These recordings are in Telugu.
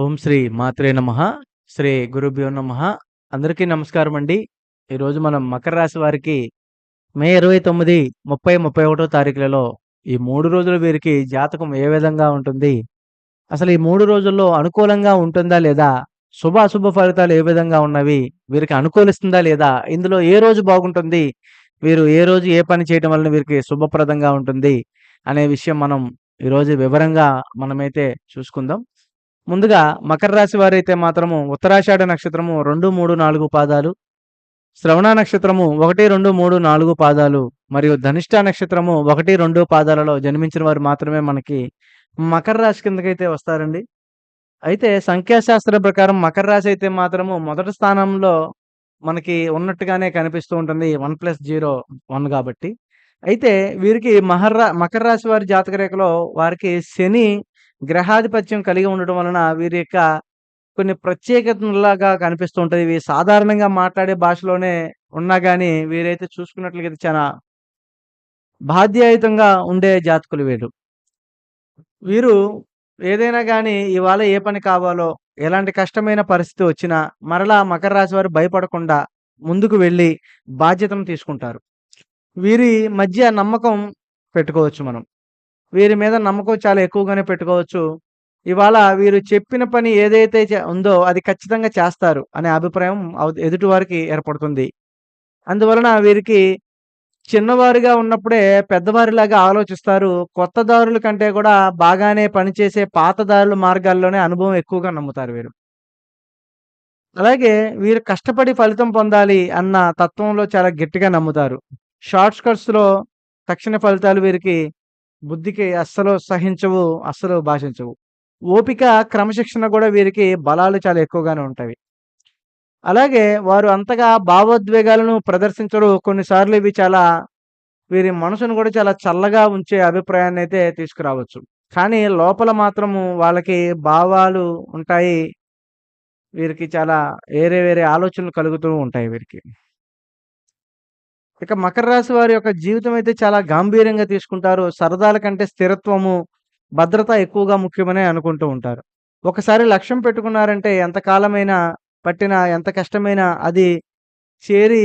ఓం శ్రీ మాత్రే నమ శ్రీ గురుభ్యో నమ అందరికీ నమస్కారం అండి. ఈరోజు మనం మకర రాశి వారికి మే 29, 30, 31 తారీఖులలో ఈ మూడు రోజులు వీరికి జాతకం ఏ విధంగా ఉంటుంది? అసలు ఈ మూడు రోజుల్లో అనుకూలంగా ఉంటుందా లేదా? శుభ, అశుభ ఫలితాలు ఏ విధంగా ఉన్నవి? వీరికి అనుకూలిస్తుందా లేదా? ఇందులో ఏ రోజు బాగుంటుంది? వీరు ఏ రోజు ఏ పని చేయటం వలన వీరికి శుభప్రదంగా ఉంటుంది? అనే విషయం మనం ఈరోజు వివరంగా మనమైతే చూసుకుందాం. ముందుగా మకర రాశి వారైతే మాత్రము ఉత్తరాషాఢ నక్షత్రము 2, 3, 4 పాదాలు, శ్రవణ నక్షత్రము 1, 2, 3, 4 పాదాలు మరియు ధనిష్ట నక్షత్రము 1, 2 పాదాలలో జన్మించిన వారు మాత్రమే మనకి మకర రాశి కిందకైతే వస్తారండి. అయితే సంఖ్యాశాస్త్రం ప్రకారం మకర రాశి అయితే మాత్రము మొదటి స్థానంలో మనకి ఉన్నట్టుగానే కనిపిస్తూ ఉంటుంది. 1+0 1 కాబట్టి. అయితే వీరికి మహర్రా మకర రాశి వారి జాతక రేఖలో వారికి శని గ్రహాధిపత్యం కలిగి ఉండడం వలన వీరి యొక్క కొన్ని ప్రత్యేకతలాగా కనిపిస్తూ ఉంటుంది ఇవి సాధారణంగా మాట్లాడే భాషలోనే ఉన్నా కానీ వీరైతే చూసుకున్నట్లయితే చాలా బాధ్యాయుతంగా ఉండే జాతకులు వీరు. వీరు ఏదైనా కానీ ఇవాళ ఏ పని కావాలో, ఎలాంటి కష్టమైన పరిస్థితి వచ్చినా మరలా మకర రాశి వారు భయపడకుండా ముందుకు వెళ్ళి బాధ్యతను తీసుకుంటారు. వీరి మధ్య నమ్మకం పెట్టుకోవచ్చు మనం. వీరి మీద నమ్మకం చాలా ఎక్కువగానే పెట్టుకోవచ్చు. ఇవాళ వీరు చెప్పిన పని ఏదైతే చే ఉందో అది ఖచ్చితంగా చేస్తారు అనే అభిప్రాయం ఎదుటివారికి ఎదుటి వారికి ఏర్పడుతుంది. అందువలన వీరికి చిన్నవారుగా ఉన్నప్పుడే పెద్దవారిలాగా ఆలోచిస్తారు. కొత్త దారుల కంటే కూడా బాగానే పనిచేసే పాతదారుల మార్గాల్లోనే అనుభవం ఎక్కువగా నమ్ముతారు వీరు. అలాగే వీరు కష్టపడి ఫలితం పొందాలి అన్న తత్వంలో చాలా గట్టిగా నమ్ముతారు. షార్ట్ కట్స్‌లో తక్షణ ఫలితాలు వీరికి బుద్ధికి అస్సలు సహించవు. అస్సలు భాషించవు. ఓపిక, క్రమశిక్షణ కూడా వీరికి బలాలు చాలా ఎక్కువగానే ఉంటాయి. అలాగే వారు అంతగా భావోద్వేగాలను ప్రదర్శించరు. కొన్నిసార్లు ఇవి చాలా వీరి మనసును కూడా చాలా చల్లగా ఉంచే అభిప్రాయాన్ని అయితే తీసుకురావచ్చు. కానీ లోపల మాత్రము వాళ్ళకి భావాలు ఉంటాయి. వీరికి చాలా వేరే వేరే ఆలోచనలు కలుగుతూ ఉంటాయి వీరికి. ఇక మకర రాశి వారి యొక్క జీవితం అయితే చాలా గాంభీర్యంగా తీసుకుంటారు. సరదాల కంటే స్థిరత్వము, భద్రత ఎక్కువగా ముఖ్యమని అనుకుంటూ ఉంటారు. ఒకసారి లక్ష్యం పెట్టుకున్నారంటే ఎంత కాలమైనా పట్టినా, ఎంత కష్టమైనా అది చేరి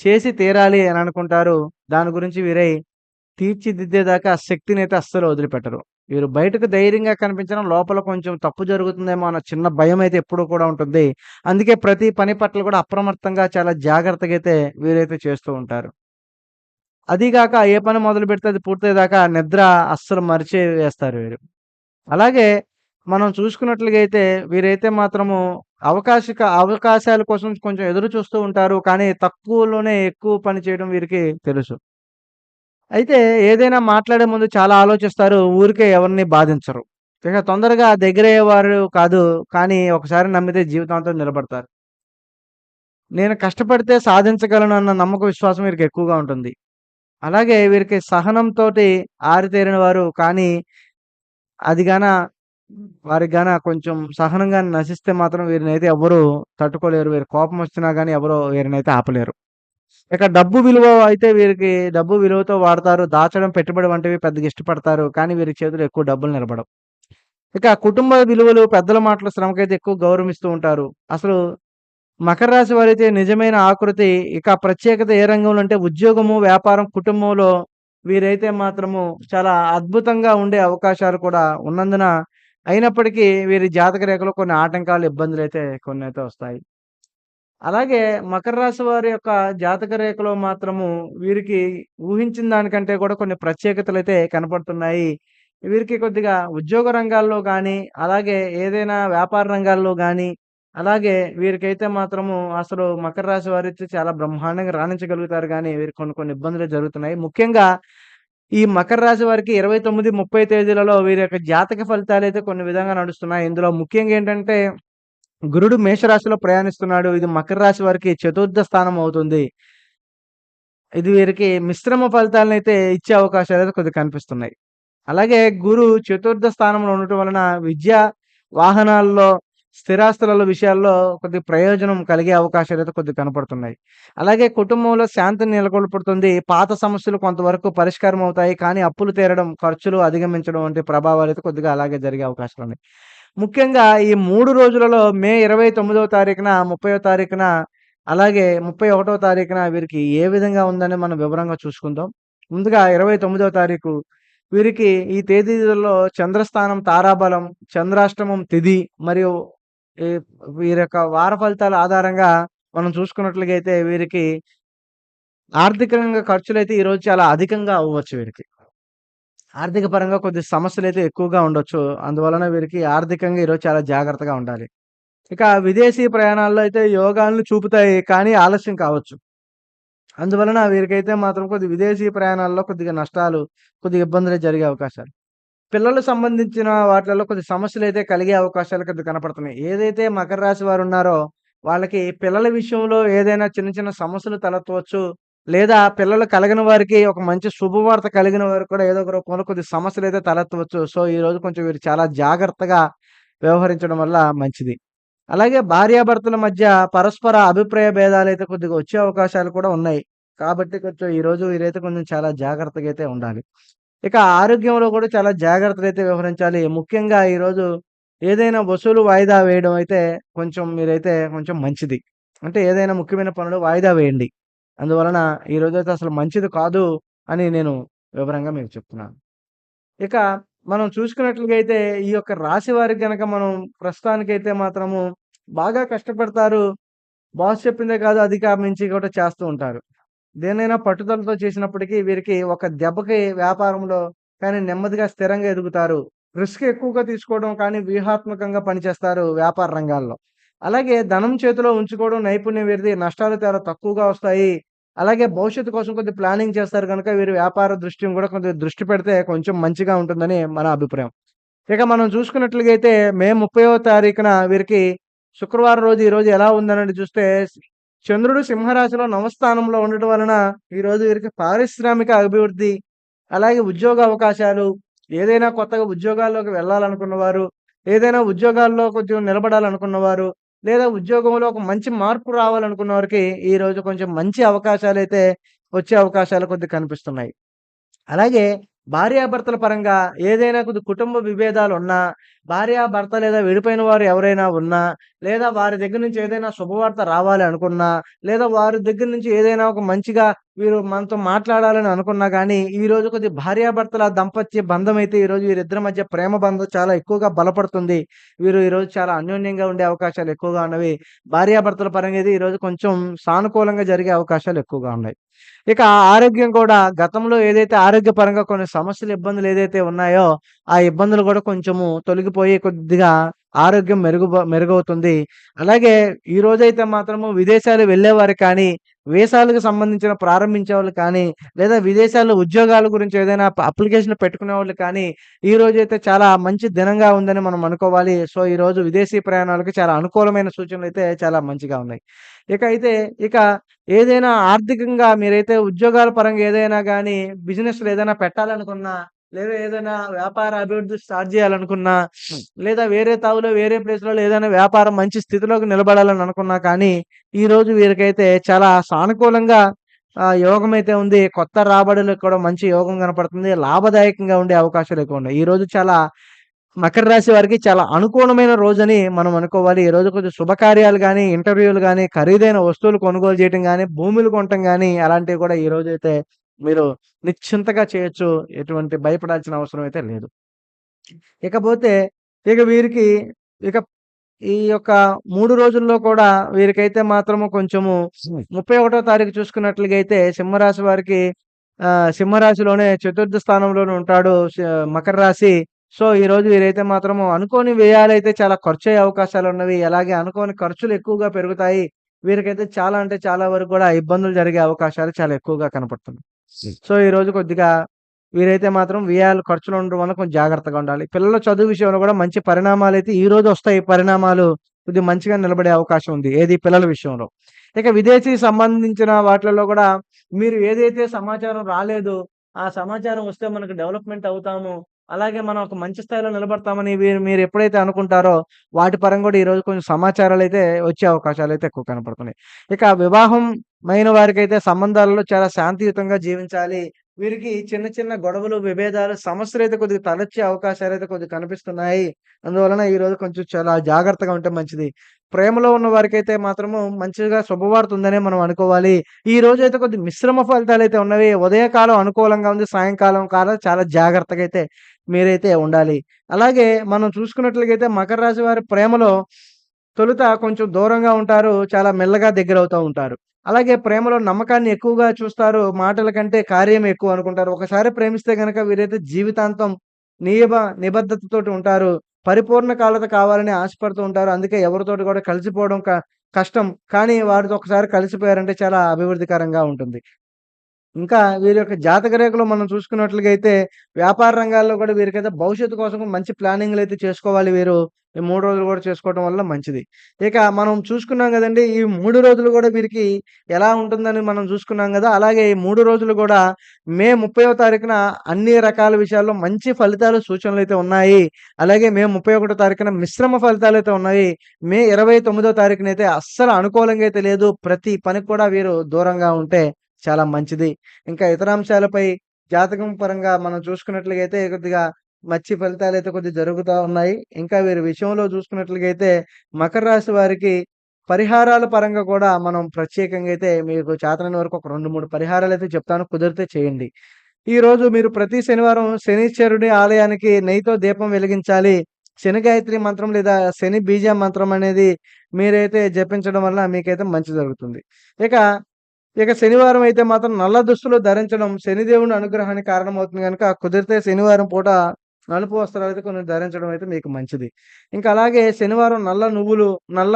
చేసి తీరాలి అని అనుకుంటారు. దాని గురించి వీరై తీర్చిదిద్దేదాకా అయితే అస్సలు వదిలిపెట్టరు. వీరు బయటకు ధైర్యంగా కనిపించడం లోపల కొంచెం తప్పు జరుగుతుందేమో అన్న చిన్న భయం అయితే ఎప్పుడూ కూడా ఉంటుంది. అందుకే ప్రతి పని పట్ల కూడా అప్రమత్తంగా చాలా జాగ్రత్తగా అయితే వీరైతే చేస్తూ ఉంటారు. అదీగాక ఏ పని మొదలు పెడితే అది పూర్తయ్యేదాకా నిద్ర అస్సలు మరిచే వేస్తారు వీరు. అలాగే మనం చూసుకున్నట్లుగా అయితే వీరైతే మాత్రము అవకాశిక అవకాశాల కోసం కొంచెం ఎదురు చూస్తూ ఉంటారు. కానీ తక్కువలోనే ఎక్కువ పని చేయడం వీరికి తెలుసు. అయితే ఏదైనా మాట్లాడే ముందు చాలా ఆలోచిస్తారు. ఊరికే ఎవరిని బాధించరు. ఇక తొందరగా దగ్గరయ్యేవారు కాదు. కానీ ఒకసారి నమ్మితే జీవితాంతం నిలబడతారు. నేను కష్టపడితే సాధించగలను అన్న నమ్మక విశ్వాసం వీరికి ఎక్కువగా ఉంటుంది. అలాగే వీరికి సహనంతోటి ఆరితేరిన వారు. కానీ అది గాన వారికి గాన కొంచెం సహనంగా నశిస్తే మాత్రం వీరినైతే ఎవ్వరు తట్టుకోలేరు. వీరి కోపం వచ్చినా కానీ ఎవరు వీరినైతే ఆపలేరు. ఇక డబ్బు విలువ అయితే వీరికి డబ్బు విలువతో వాడతారు. దాచడం, పెట్టుబడి వంటివి పెద్దగా ఇష్టపడతారు. కానీ వీరి చేతులు ఎక్కువ డబ్బులు నిలబడవు. ఇక కుటుంబ విలువలు, పెద్దల మాటలు, శ్రమకైతే ఎక్కువ గౌరవిస్తూ ఉంటారు. అసలు మకర రాశి వారైతే నిజమైన ఆకృతి ఇక ప్రత్యేకత ఏ రంగంలో అంటే ఉద్యోగము, వ్యాపారం, కుటుంబంలో వీరైతే మాత్రము చాలా అద్భుతంగా ఉండే అవకాశాలు కూడా ఉన్నందున అయినప్పటికీ వీరి జాతక రేఖలో కొన్ని ఆటంకాలు, ఇబ్బందులు అయితే కొన్ని అయితే వస్తాయి. అలాగే మకర రాశి వారి యొక్క జాతక రేఖలో మాత్రము వీరికి ఊహించిన దానికంటే కూడా కొన్ని ప్రత్యేకతలు అయితే కనపడుతున్నాయి. వీరికి కొద్దిగా ఉద్యోగ రంగాల్లో కానీ అలాగే ఏదైనా వ్యాపార రంగాల్లో కానీ అలాగే వీరికైతే మాత్రము అసలు మకర రాశి వారి చాలా బ్రహ్మాండంగా రాణించగలుగుతారు కానీ వీరికి కొన్ని కొన్ని ఇబ్బందులు జరుగుతున్నాయి. ముఖ్యంగా ఈ మకర రాశి వారికి 29, 30 తేదీలలో వీరి యొక్క జాతక ఫలితాలు అయితే కొన్ని విధంగా నడుస్తున్నాయి. ఇందులో ముఖ్యంగా ఏంటంటే గురుడు మేషరాశిలో ప్రయాణిస్తున్నాడు. ఇది మకర రాశి వారికి చతుర్థ స్థానం అవుతుంది. ఇది వీరికి మిశ్రమ ఫలితాలనైతే ఇచ్చే అవకాశాలు అయితే కొద్దిగా కనిపిస్తున్నాయి. అలాగే గురు చతుర్థ స్థానంలో ఉండటం వలన విద్య, వాహనాల్లో, స్థిరాస్తుల విషయాల్లో కొద్దిగా ప్రయోజనం కలిగే అవకాశాలు అయితే కొద్దిగా కనపడుతున్నాయి. అలాగే కుటుంబంలో శాంతిని నెలకొల్పడుతుంది పాత సమస్యలు కొంతవరకు పరిష్కారం అవుతాయి. కానీ అప్పులు తీరడం, ఖర్చులు అధిగమించడం వంటి ప్రభావాలు అయితే కొద్దిగా అలాగే జరిగే అవకాశాలు ఉన్నాయి ముఖ్యంగా ఈ మూడు రోజులలో మే 29వ తారీఖున, 30వ తారీఖున, అలాగే 31వ తారీఖున వీరికి ఏ విధంగా ఉందని మనం వివరంగా చూసుకుందాం. ముందుగా 29వ తారీఖు వీరికి ఈ తేదీలలో చంద్రస్థానం తారాబలం, చంద్రాష్టమం తిది మరియు వీరి యొక్క వార ఫలితాల ఆధారంగా మనం చూసుకున్నట్లుగైతే వీరికి ఆర్థికంగా ఖర్చులైతే ఈరోజు చాలా అధికంగా అవ్వచ్చు వీరికి. ఆర్థిక పరంగా కొద్ది అయితే ఎక్కువగా ఉండొచ్చు. అందువలన వీరికి ఆర్థికంగా ఈరోజు చాలా జాగ్రత్తగా ఉండాలి. ఇక విదేశీ ప్రయాణాల్లో అయితే యోగాలను చూపుతాయి. కానీ ఆలస్యం కావచ్చు. అందువలన వీరికైతే మాత్రం కొద్ది విదేశీ ప్రయాణాల్లో కొద్దిగా నష్టాలు, కొద్దిగా ఇబ్బందులు జరిగే అవకాశాలు. పిల్లలకు సంబంధించిన వాటిలలో కొద్ది అయితే కలిగే అవకాశాలు కొద్దిగా కనపడుతున్నాయి. ఏదైతే మకర రాశి వారున్నారో వాళ్ళకి పిల్లల విషయంలో ఏదైనా చిన్న చిన్న సమస్యలు తలెత్తవచ్చు. లేదా పిల్లలు కలిగిన వారికి ఒక మంచి శుభవార్త కలిగిన వారికి కూడా ఏదో ఒక రూపంలో కొద్ది అయితే తలెత్తవచ్చు. సో, ఈరోజు కొంచెం వీరు చాలా జాగ్రత్తగా వ్యవహరించడం వల్ల మంచిది. అలాగే భార్యాభర్తల మధ్య పరస్పర అభిప్రాయ భేదాలు అయితే కొద్దిగా వచ్చే అవకాశాలు కూడా ఉన్నాయి. కాబట్టి కొంచెం ఈరోజు వీరైతే కొంచెం చాలా జాగ్రత్తగా అయితే ఉండాలి. ఇక ఆరోగ్యంలో కూడా చాలా జాగ్రత్తలు అయితే వ్యవహరించాలి. ముఖ్యంగా ఈరోజు ఏదైనా వసూలు వాయిదా వేయడం అయితే కొంచెం మీరైతే కొంచెం మంచిది. అంటే ఏదైనా ముఖ్యమైన పనులు వాయిదా వేయండి. అందువలన ఈ రోజు అయితే అసలు మంచిది కాదు అని నేను వివరంగా మీకు చెప్తున్నాను. ఇక మనం చూసుకున్నట్లుగా అయితే ఈ యొక్క రాశి వారికి కనుక మనం ప్రస్తుతానికైతే మాత్రము బాగా కష్టపడతారు. బాస్ చెప్పిందే కాదు అధికారం మించి కూడా చేస్తూ ఉంటారు. దేనైనా పట్టుదలతో చేసినప్పటికీ వీరికి ఒక దెబ్బకి వ్యాపారంలో కానీ నెమ్మదిగా స్థిరంగా ఎదుగుతారు. రిస్క్ ఎక్కువగా తీసుకోవడం కానీ వ్యూహాత్మకంగా పనిచేస్తారు వ్యాపార రంగాల్లో. అలాగే ధనం చేతిలో ఉంచుకోవడం నైపుణ్యం వీరిది. నష్టాలు చాలా తక్కువగా వస్తాయి. అలాగే భవిష్యత్తు కోసం కొద్దిగా ప్లానింగ్ చేస్తారు కనుక వీరి వ్యాపార దృష్టిని కూడా కొంచెం దృష్టి పెడితే కొంచెం మంచిగా ఉంటుందని మన అభిప్రాయం. ఇక మనం చూసుకున్నట్లుగైతే మే 30వ తారీఖున వీరికి శుక్రవారం రోజు ఈరోజు ఎలా ఉందనండి చూస్తే చంద్రుడు సింహరాశిలో నవస్థానంలో ఉండటం వలన ఈరోజు వీరికి పారిశ్రామిక అభివృద్ధి, అలాగే ఉద్యోగ అవకాశాలు, ఏదైనా కొత్తగా ఉద్యోగాల్లోకి వెళ్ళాలనుకున్నవారు, ఏదైనా ఉద్యోగాల్లో కొంచెం నిలబడాలనుకున్నవారు, లేదా ఉద్యోగంలో ఒక మంచి మార్పు రావాలనుకున్న వారికి ఈరోజు కొంచెం మంచి అవకాశాలు అయితే వచ్చే అవకాశాలు కొద్దిగా కనిపిస్తున్నాయి. అలాగే భార్యాభర్తల పరంగా ఏదైనా కొద్ది కుటుంబ విభేదాలు ఉన్నా భార్యాభర్త లేదా విడిపోయిన వారు ఎవరైనా ఉన్నా, లేదా వారి దగ్గర నుంచి ఏదైనా శుభవార్త రావాలి అనుకున్నా, లేదా వారి దగ్గర నుంచి ఏదైనా ఒక మంచిగా వీరు మనతో మాట్లాడాలని అనుకున్నా కానీ ఈ రోజు కొద్ది భార్యాభర్తల దంపత్య బంధం అయితే ఈరోజు వీరిద్దరి మధ్య ప్రేమ బంధం చాలా ఎక్కువగా బలపడుతుంది. వీరు ఈరోజు చాలా అన్యోన్యంగా ఉండే అవకాశాలు ఎక్కువగా ఉన్నవి. భార్యాభర్తల పరంగా అయితే ఈరోజు కొంచెం సానుకూలంగా జరిగే అవకాశాలు ఎక్కువగా ఉన్నాయి. ఇక ఆరోగ్యం కూడా గతంలో ఏదైతే ఆరోగ్యపరంగా కొన్ని సమస్యలు, ఇబ్బందులు ఏదైతే ఉన్నాయో, ఆ ఇబ్బందులు కూడా కొంచెము తొలగిపోయి కొద్దిగా ఆరోగ్యం మెరుగుబ మెరుగవుతుంది. అలాగే ఈ రోజైతే మాత్రము విదేశాలు వెళ్ళేవారు కానీ, వీసాలకు సంబంధించిన ప్రారంభించే వాళ్ళు కానీ, లేదా విదేశాల్లో ఉద్యోగాల గురించి ఏదైనా అప్లికేషన్ పెట్టుకునే వాళ్ళు కానీ, ఈ రోజైతే చాలా మంచి దినంగా ఉందని మనం అనుకోవాలి. సో, ఈ రోజు విదేశీ ప్రయాణాలకు చాలా అనుకూలమైన సూచనలు అయితే చాలా మంచిగా ఉన్నాయి. ఇక అయితే ఇక ఏదైనా ఆర్థికంగా మీరైతే ఉద్యోగాల పరంగా ఏదైనా కానీ బిజినెస్‌లు ఏదైనా పెట్టాలనుకున్నా, లేదా ఏదైనా వ్యాపార అభివృద్ధి స్టార్ట్ చేయాలనుకున్నా, లేదా వేరే తావులో వేరే ప్లేస్‌లలో ఏదైనా వ్యాపారం మంచి స్థితిలోకి నిలబడాలని అనుకున్నా కానీ, ఈరోజు వీరికైతే చాలా సానుకూలంగా ఆహ్, యోగమైతే ఉంది. కొత్త రాబడులకు కూడా మంచి యోగం కనపడుతుంది. లాభదాయకంగా ఉండే అవకాశాలు ఎక్కువున్నాయి. ఈరోజు చాలా మకర రాశి వారికి చాలా అనుకూలమైన రోజని మనం అనుకోవాలి. ఈరోజు కొంచెం శుభకార్యాలు గానీ, ఇంటర్వ్యూలు గానీ, ఖరీదైన వస్తువులు కొనుగోలు చేయటం గానీ, భూములు కొనటం గానీ, అలాంటివి కూడా ఈ రోజైతే మీరు నిశ్చింతగా చేయొచ్చు. ఎటువంటి భయపడాల్సిన అవసరం అయితే లేదు. ఇకపోతే ఇక వీరికి ఇక ఈ యొక్క 3 రోజుల్లో కూడా వీరికైతే మాత్రము కొంచెము 31 తారీఖు చూసుకున్నట్లుగా అయితే సింహరాశి వారికి సింహరాశిలోనే చతుర్థ స్థానంలోనే ఉంటాడు మకర రాశి. సో, ఈరోజు వీరైతే మాత్రము అనుకోని వ్యయాలైతే చాలా ఖర్చయ్యే అవకాశాలున్నవి. అలాగే అనుకోని ఖర్చులు ఎక్కువగా పెరుగుతాయి. వీరికైతే చాలా అంటే చాలా వరకు కూడా ఇబ్బందులు జరిగే అవకాశాలు చాలా ఎక్కువగా కనపడుతున్నాయి. సో, ఈ రోజు కొద్దిగా వీరైతే మాత్రం వ్యయాలు ఖర్చులు ఉండడం వల్ల కొంచెం జాగ్రత్తగా ఉండాలి. పిల్లల చదువు విషయంలో కూడా మంచి పరిణామాలు అయితే ఈ రోజు వస్తాయి. పరిణామాలు కొద్దిగా మంచిగా నిలబడే అవకాశం ఉంది. ఏది పిల్లల విషయంలో. ఇక విదేశీ సంబంధించిన వాటిలలో కూడా మీరు ఏదైతే సమాచారం రాలేదో, ఆ సమాచారం వస్తే మనకు డెవలప్‌మెంట్ అవుతాము. అలాగే మనం ఒక మంచి స్థాయిలో నిలబడతామని మీరు ఎప్పుడైతే అనుకుంటారో, వాటి పరంగా కూడా ఈరోజు కొంచెం సమాచారాలు అయితే వచ్చే అవకాశాలు అయితే ఎక్కువ కనపడుతున్నాయి. ఇక వివాహం మైన వారికైతే సంబంధాలలో చాలా శాంతియుతంగా జీవించాలి. వీరికి చిన్న చిన్న గొడవలు, విభేదాలు, సమస్యలు అయితే కొద్దిగా తలెచ్చే అయితే కొద్దిగా కనిపిస్తున్నాయి. అందువలన ఈరోజు కొంచెం చాలా జాగ్రత్తగా ఉంటే మంచిది. ప్రేమలో ఉన్న వారికైతే మాత్రము మంచిగా శుభవార్త ఉందనే మనం అనుకోవాలి. ఈ రోజు అయితే కొద్దిగా మిశ్రమ ఫలితాలు అయితే ఉన్నవి. ఉదయకాలం అనుకూలంగా ఉంది. సాయంకాలం కాలం చాలా జాగ్రత్తగా అయితే మీరైతే ఉండాలి. అలాగే మనం చూసుకున్నట్లయితే మకర రాశి వారి ప్రేమలో తొలుత కొంచెం దూరంగా ఉంటారు. చాలా మెల్లగా దగ్గర అవుతూ ఉంటారు. అలాగే ప్రేమలో నమ్మకాన్ని ఎక్కువగా చూస్తారు. మాటల కంటే కార్యం ఎక్కువ అనుకుంటారు. ఒకసారి ప్రేమిస్తే కనుక వీరైతే జీవితాంతం నియమ నిబద్ధతతోటి ఉంటారు. పరిపూర్ణ కాలత కావాలని ఆశపడుతూ ఉంటారు. అందుకే ఎవరితోటి కూడా కలిసిపోవడం కష్టం. కానీ వారితో ఒకసారి కలిసిపోయారంటే చాలా అభివృద్ధికరంగా ఉంటుంది. ఇంకా వీరి యొక్క జాతక రేఖలో మనం చూసుకున్నట్లుగా అయితే వ్యాపార రంగాల్లో కూడా వీరికైతే భవిష్యత్తు కోసం మంచి ప్లానింగ్లు అయితే చేసుకోవాలి వీరు. ఈ మూడు రోజులు కూడా చేసుకోవటం వల్ల మంచిది. ఇక మనం చూసుకున్నాం కదండి ఈ మూడు రోజులు కూడా వీరికి ఎలా ఉంటుందని మనం చూసుకున్నాం కదా అలాగే ఈ మూడు రోజులు కూడా మే 30వ తారీఖున అన్ని రకాల విషయాల్లో మంచి ఫలితాలు, సూచనలు అయితే ఉన్నాయి. అలాగే మే 31 తారీఖున మిశ్రమ ఫలితాలు అయితే ఉన్నాయి. మే 29వ తారీఖునైతే అస్సలు అనుకూలంగా అయితే లేదు. ప్రతి పనికి కూడా వీరు దూరంగా ఉంటే చాలా మంచిది. ఇంకా ఇతర అంశాలపై జాతకం పరంగా మనం చూసుకున్నట్లయితే కొద్దిగా కొద్దిగా మంచి అయితే కొద్దిగా జరుగుతూ ఉన్నాయి. ఇంకా వీరి విషయంలో చూసుకున్నట్లయితే మకర రాశి వారికి పరిహారాల పరంగా కూడా మనం ప్రత్యేకంగా అయితే మీకు చేతనైన వరకు ఒక రెండు మూడు పరిహారాలు అయితే చెప్తాను. కుదిరితే చేయండి. ఈరోజు మీరు ప్రతి శనివారం శనీశ్వరుడి ఆలయానికి నెయ్యితో దీపం వెలిగించాలి. శని గాయత్రి మంత్రం లేదా శని బీజ మంత్రం అనేది మీరైతే జపించడం వల్ల మీకైతే మంచి జరుగుతుంది. ఇక ఇక శనివారం అయితే మాత్రం నల్ల దుస్తులు ధరించడం శనిదేవుని అనుగ్రహానికి కారణమవుతుంది కనుక కుదిరితే శనివారం పూట నలుపు వస్త్రాలైతే కొన్ని ధరించడం అయితే మీకు మంచిది. ఇంకా అలాగే శనివారం నల్ల నువ్వులు, నల్ల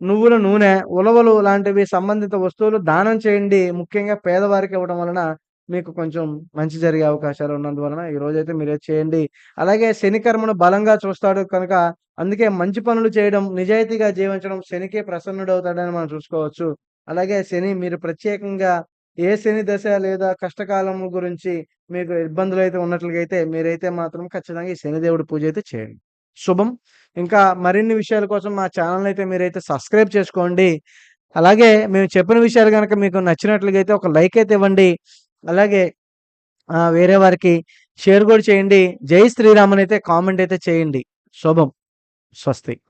నువ్వుల నూనె, ఉలవలు లాంటివి సంబంధిత వస్తువులు దానం చేయండి. ముఖ్యంగా పేదవారికి ఇవ్వడం వలన మీకు కొంచెం మంచి జరిగే అవకాశాలు ఉన్నందువలన ఈ రోజైతే మీరే చేయండి. అలాగే శనికర్మను బలంగా చూస్తాడు కనుక అందుకే మంచి పనులు చేయడం, నిజాయితీగా జీవించడం శనికే ప్రసన్నుడవుతాడని మనం చూసుకోవచ్చు. అలాగే శని మీరు ప్రత్యేకంగా ఏ శని దశ లేదా కష్టకాలము గురించి మీకు ఇబ్బందులు ఉన్నట్లుగా అయితే మీరైతే మాత్రం ఖచ్చితంగా ఈ శనిదేవుడి పూజ అయితే చేయండి. శుభం. ఇంకా మరిన్ని విషయాల కోసం మా ఛానల్ అయితే మీరైతే సబ్స్క్రైబ్ చేసుకోండి. అలాగే మేము చెప్పిన విషయాలు కనుక మీకు నచ్చినట్లుగా అయితే ఒక లైక్ అయితే ఇవ్వండి. అలాగే వేరే వారికి షేర్ కూడా చేయండి. జై శ్రీరామనైతే కామెంట్ అయితే చేయండి. శుభం. స్వస్తి.